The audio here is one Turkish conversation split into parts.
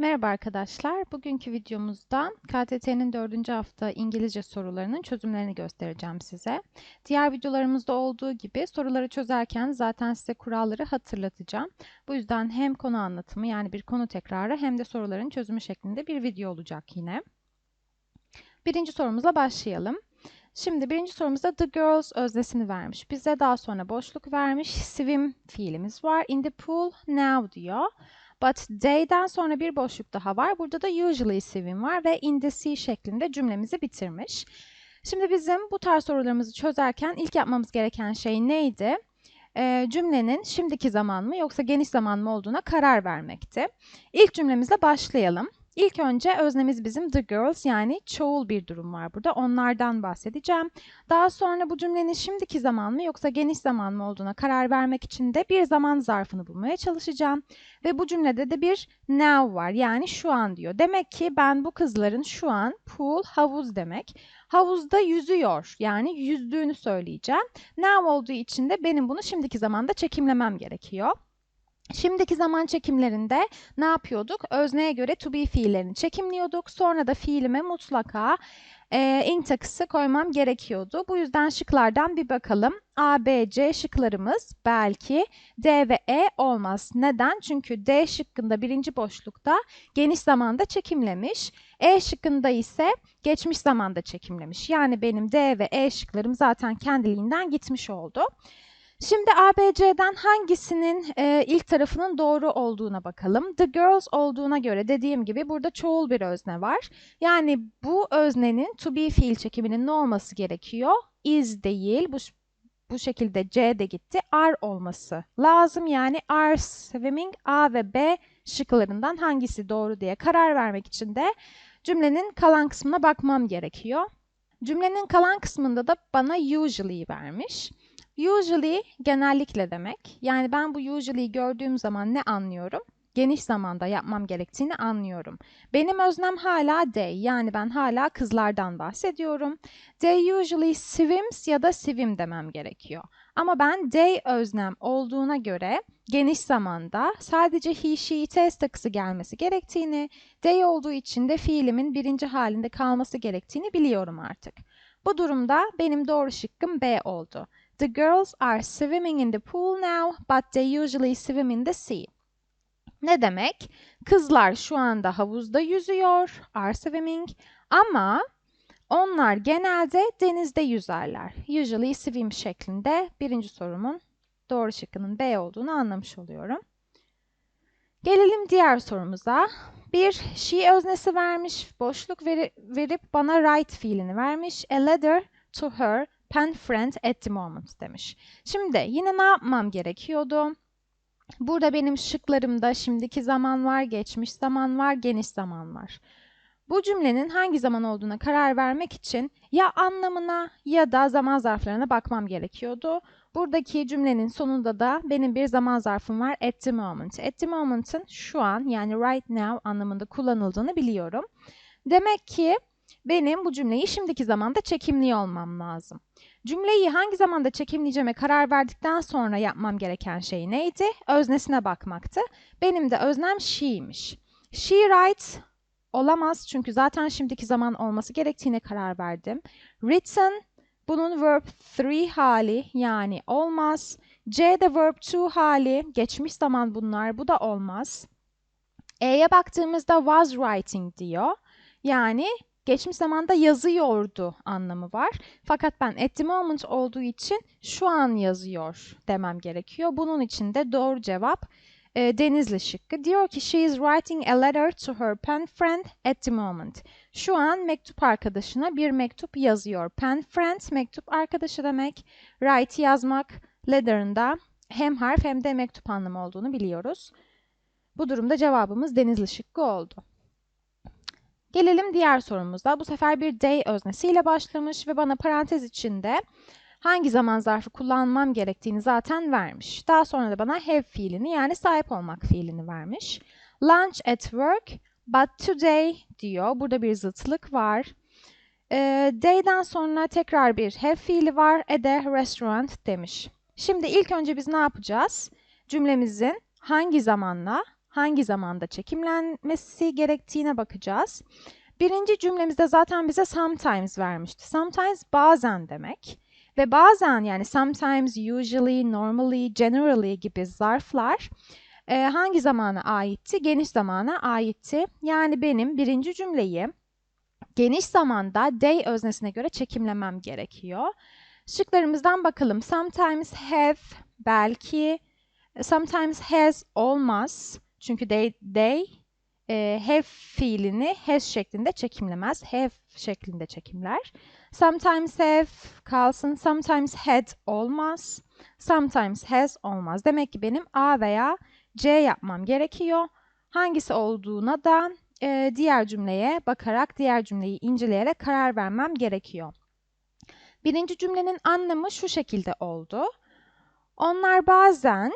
Merhaba arkadaşlar. Bugünkü videomuzda KTT'nin 4. hafta İngilizce sorularının çözümlerini göstereceğim size. Diğer videolarımızda olduğu gibi soruları çözerken zaten size kuralları hatırlatacağım. Bu yüzden hem konu anlatımı yani bir konu tekrarı hem de soruların çözümü şeklinde bir video olacak yine. Birinci sorumuzla başlayalım. Şimdi birinci sorumuzda the girls öznesini vermiş. Bize daha sonra boşluk vermiş. Swim fiilimiz var. In the pool now diyor. But they'den sonra bir boşluk daha var. Burada da usually swim var ve in the sea şeklinde cümlemizi bitirmiş. Şimdi bizim bu tarz sorularımızı çözerken ilk yapmamız gereken şey neydi? Ee, cümlenin şimdiki zaman mı yoksa geniş zaman mı olduğuna karar vermekti. İlk cümlemizle başlayalım. İlk önce öznemiz bizim the girls yani çoğul bir durum var burada. Onlardan bahsedeceğim. Daha sonra bu cümlenin şimdiki zaman mı yoksa geniş zaman mı olduğuna karar vermek için de bir zaman zarfını bulmaya çalışacağım. Ve bu cümlede de bir now var yani şu an diyor. Demek ki ben bu kızların şu an pool havuz demek. Havuzda yüzüyor yani yüzdüğünü söyleyeceğim. Now olduğu için de benim bunu şimdiki zamanda çekimlemem gerekiyor. Şimdiki zaman çekimlerinde ne yapıyorduk? Özneye göre to be fiillerini çekimliyorduk. Sonra da fiilime mutlaka e, ing takısı koymam gerekiyordu. Bu yüzden şıklardan bir bakalım. A, B, C şıklarımız belki D ve E olmaz. Neden? Çünkü D şıkkında birinci boşlukta geniş zamanda çekimlemiş. E şıkkında ise geçmiş zamanda çekimlemiş. Yani benim D ve E şıklarım zaten kendiliğinden gitmiş oldu. Şimdi ABC'den hangisinin e, ilk tarafının doğru olduğuna bakalım. The girls olduğuna göre dediğim gibi burada çoğul bir özne var. Yani bu öznenin to be fiil çekiminin ne olması gerekiyor? Is değil. Bu, bu şekilde C de gitti. Are olması lazım. Yani are swimming A ve B şıklarından hangisi doğru diye karar vermek için de cümlenin kalan kısmına bakmam gerekiyor. Cümlenin kalan kısmında da bana usually vermiş. Usually genellikle demek. Yani ben bu usually gördüğüm zaman ne anlıyorum? Geniş zamanda yapmam gerektiğini anlıyorum. Benim öznem hala they. Yani ben hala kızlardan bahsediyorum. They usually swims ya da swim demem gerekiyor. Ama ben they öznem olduğuna göre geniş zamanda sadece he, she, it takısı gelmesi gerektiğini, they olduğu için de fiilimin birinci halinde kalması gerektiğini biliyorum artık. Bu durumda benim doğru şıkkım B oldu. The girls are swimming in the pool now, but they usually swim in the sea. Ne demek? Kızlar şu anda havuzda yüzüyor, are swimming ama onlar genelde denizde yüzerler. Usually swim şeklinde birinci sorumun doğru şıkkının B olduğunu anlamış oluyorum. Gelelim diğer sorumuza. Bir she öznesi vermiş, boşluk veri, verip bana write fiilini vermiş. A letter to her pen friend at the moment demiş. Şimdi yine ne yapmam gerekiyordu? Burada benim şıklarımda şimdiki zaman var, geçmiş zaman var, geniş zaman var. Bu cümlenin hangi zaman olduğuna karar vermek için ya anlamına ya da zaman zarflarına bakmam gerekiyordu. Buradaki cümlenin sonunda da benim bir zaman zarfım var at the moment. At the moment'ın şu an yani right now anlamında kullanıldığını biliyorum. Demek ki benim bu cümleyi şimdiki zamanda çekimliyor olmam lazım. Cümleyi hangi zamanda çekimleyeceğime karar verdikten sonra yapmam gereken şey neydi? Öznesine bakmaktı. Benim de öznem she'ymiş. She writes olamaz çünkü zaten şimdiki zaman olması gerektiğine karar verdim. Written bunun verb 3 hali yani olmaz. C de verb 2 hali geçmiş zaman bunlar bu da olmaz. E'ye baktığımızda was writing diyor. Yani geçmiş zamanda yazıyordu anlamı var. Fakat ben at the moment olduğu için şu an yazıyor demem gerekiyor. Bunun için de doğru cevap e, Denizli şıkkı. Diyor ki she is writing a letter to her pen friend at the moment. Şu an mektup arkadaşına bir mektup yazıyor. Pen friend mektup arkadaşı demek. Write yazmak letter'ın da hem harf hem de mektup anlamı olduğunu biliyoruz. Bu durumda cevabımız Denizli şıkkı oldu. Gelelim diğer sorumuza. Bu sefer bir day öznesiyle başlamış ve bana parantez içinde hangi zaman zarfı kullanmam gerektiğini zaten vermiş. Daha sonra da bana have fiilini yani sahip olmak fiilini vermiş. Lunch at work but today diyor. Burada bir zıtlık var. E, day'den sonra tekrar bir have fiili var. At a restaurant demiş. Şimdi ilk önce biz ne yapacağız? Cümlemizin hangi zamanla hangi zamanda çekimlenmesi gerektiğine bakacağız. Birinci cümlemizde zaten bize sometimes vermişti. Sometimes bazen demek. Ve bazen yani sometimes, usually, normally, generally gibi zarflar e, hangi zamana aitti? Geniş zamana aitti. Yani benim birinci cümleyi geniş zamanda day öznesine göre çekimlemem gerekiyor. Şıklarımızdan bakalım. Sometimes have, belki, sometimes has olmaz. Çünkü they, they e, have fiilini has şeklinde çekimlemez. Have şeklinde çekimler. Sometimes have kalsın. Sometimes had olmaz. Sometimes has olmaz. Demek ki benim A veya C yapmam gerekiyor. Hangisi olduğuna da e, diğer cümleye bakarak, diğer cümleyi inceleyerek karar vermem gerekiyor. Birinci cümlenin anlamı şu şekilde oldu. Onlar bazen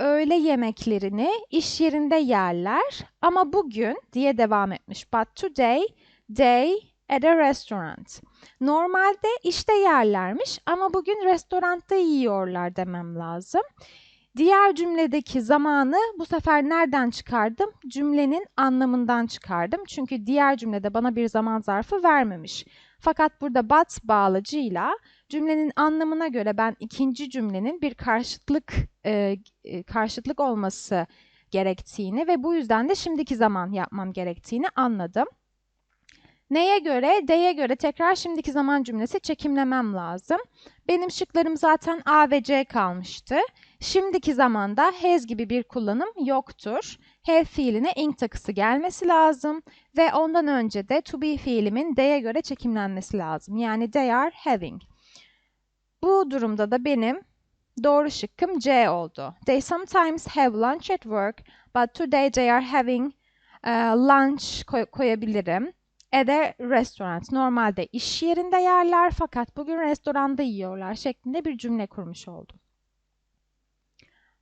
öğle yemeklerini iş yerinde yerler ama bugün diye devam etmiş. But today they at a restaurant. Normalde işte yerlermiş ama bugün restoranda yiyorlar demem lazım. Diğer cümledeki zamanı bu sefer nereden çıkardım? Cümlenin anlamından çıkardım. Çünkü diğer cümlede bana bir zaman zarfı vermemiş. Fakat burada but bağlacıyla cümlenin anlamına göre ben ikinci cümlenin bir karşıtlık e, e, karşıtlık olması gerektiğini ve bu yüzden de şimdiki zaman yapmam gerektiğini anladım. Neye göre? D'ye göre tekrar şimdiki zaman cümlesi çekimlemem lazım. Benim şıklarım zaten A ve C kalmıştı. Şimdiki zamanda has gibi bir kullanım yoktur. Have fiiline ing takısı gelmesi lazım ve ondan önce de to be fiilimin D'ye göre çekimlenmesi lazım. Yani they are having. Bu durumda da benim doğru şıkkım C oldu. They sometimes have lunch at work, but today they are having uh, lunch koy koyabilirim. At a restaurant. Normalde iş yerinde yerler fakat bugün restoranda yiyorlar şeklinde bir cümle kurmuş oldum.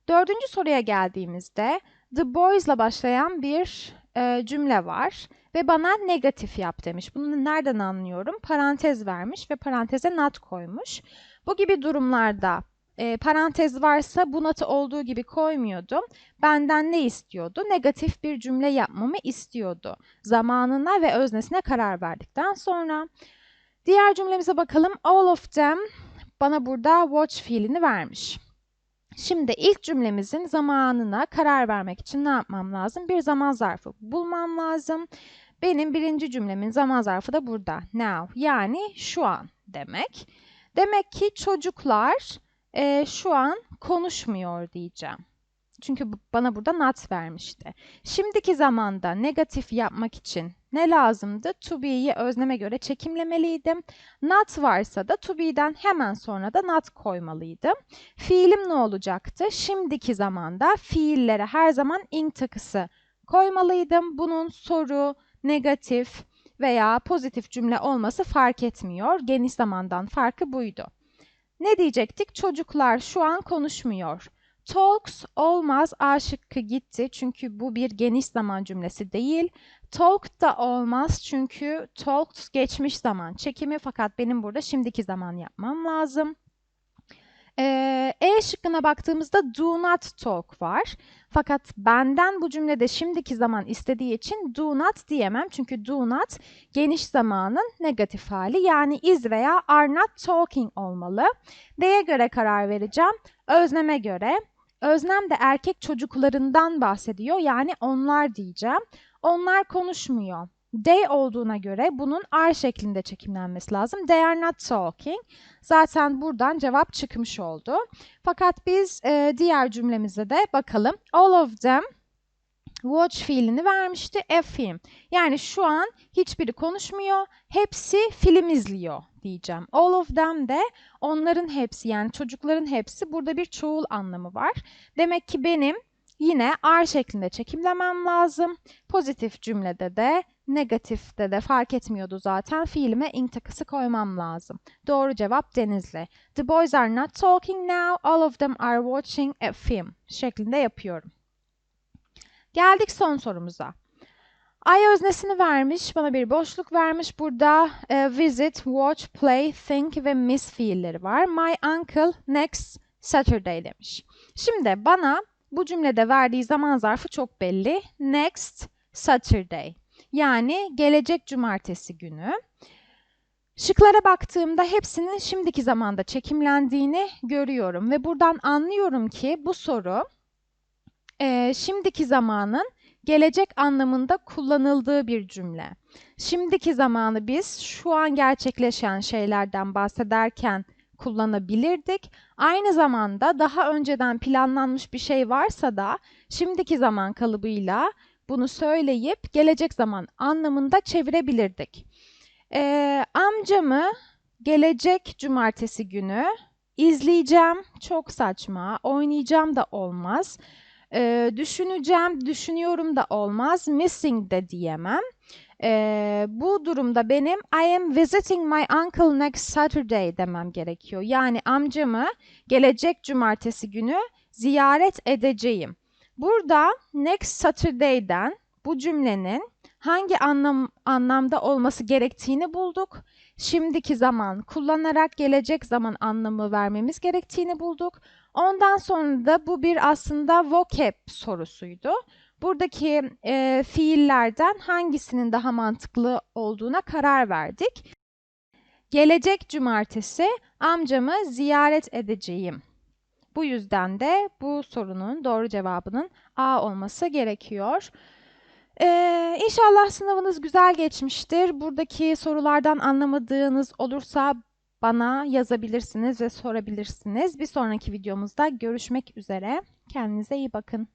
Dördüncü soruya geldiğimizde the boys ile başlayan bir e, cümle var ve bana negatif yap demiş. Bunu nereden anlıyorum? Parantez vermiş ve paranteze not koymuş. Bu gibi durumlarda e, parantez varsa bu not'u olduğu gibi koymuyordum. Benden ne istiyordu? Negatif bir cümle yapmamı istiyordu. Zamanına ve öznesine karar verdikten sonra. Diğer cümlemize bakalım. All of them bana burada watch fiilini vermiş. Şimdi ilk cümlemizin zamanına karar vermek için ne yapmam lazım? Bir zaman zarfı bulmam lazım. Benim birinci cümlemin zaman zarfı da burada. Now yani şu an demek. Demek ki çocuklar e, şu an konuşmuyor diyeceğim. Çünkü bana burada not vermişti. Şimdiki zamanda negatif yapmak için ne lazımdı? To be'yi özneme göre çekimlemeliydim. Not varsa da to be'den hemen sonra da not koymalıydım. Fiilim ne olacaktı? Şimdiki zamanda fiillere her zaman ing takısı koymalıydım. Bunun soru, negatif veya pozitif cümle olması fark etmiyor. Geniş zamandan farkı buydu. Ne diyecektik? Çocuklar şu an konuşmuyor. Talks olmaz. A şıkkı gitti. Çünkü bu bir geniş zaman cümlesi değil. Talk da olmaz. Çünkü talked geçmiş zaman çekimi fakat benim burada şimdiki zaman yapmam lazım. Ee, e şıkkına baktığımızda do not talk var. Fakat benden bu cümlede şimdiki zaman istediği için do not diyemem. Çünkü do not geniş zamanın negatif hali. Yani is veya are not talking olmalı. D'ye göre karar vereceğim. Özneme göre. Öznem de erkek çocuklarından bahsediyor. Yani onlar diyeceğim. Onlar konuşmuyor. They olduğuna göre bunun are şeklinde çekimlenmesi lazım. They are not talking. Zaten buradan cevap çıkmış oldu. Fakat biz e, diğer cümlemize de bakalım. All of them watch fiilini vermişti. A film. Yani şu an hiçbiri konuşmuyor. Hepsi film izliyor diyeceğim. All of them de onların hepsi yani çocukların hepsi burada bir çoğul anlamı var. Demek ki benim yine are şeklinde çekimlemem lazım. Pozitif cümlede de negatifte de fark etmiyordu zaten. Fiilime ing takısı koymam lazım. Doğru cevap Denizli. The boys are not talking now. All of them are watching a film şeklinde yapıyorum. Geldik son sorumuza. Ay öznesini vermiş, bana bir boşluk vermiş. Burada e, visit, watch, play, think ve miss fiilleri var. My uncle next Saturday demiş. Şimdi bana bu cümlede verdiği zaman zarfı çok belli. Next Saturday. Yani gelecek cumartesi günü. Şıklara baktığımda hepsinin şimdiki zamanda çekimlendiğini görüyorum ve buradan anlıyorum ki bu soru e, şimdiki zamanın gelecek anlamında kullanıldığı bir cümle. Şimdiki zamanı biz şu an gerçekleşen şeylerden bahsederken kullanabilirdik. Aynı zamanda daha önceden planlanmış bir şey varsa da şimdiki zaman kalıbıyla bunu söyleyip gelecek zaman anlamında çevirebilirdik. Ee, amcamı gelecek cumartesi günü izleyeceğim. Çok saçma. Oynayacağım da olmaz. Ee, düşüneceğim, düşünüyorum da olmaz. Missing de diyemem. Ee, bu durumda benim I am visiting my uncle next Saturday demem gerekiyor. Yani amcamı gelecek cumartesi günü ziyaret edeceğim. Burada next Saturday'den bu cümlenin hangi anlam anlamda olması gerektiğini bulduk. Şimdiki zaman kullanarak gelecek zaman anlamı vermemiz gerektiğini bulduk. Ondan sonra da bu bir aslında vocab sorusuydu. Buradaki e, fiillerden hangisinin daha mantıklı olduğuna karar verdik. Gelecek cumartesi amcamı ziyaret edeceğim. Bu yüzden de bu sorunun doğru cevabının A olması gerekiyor. Ee, inşallah sınavınız güzel geçmiştir. Buradaki sorulardan anlamadığınız olursa bana yazabilirsiniz ve sorabilirsiniz. Bir sonraki videomuzda görüşmek üzere. Kendinize iyi bakın.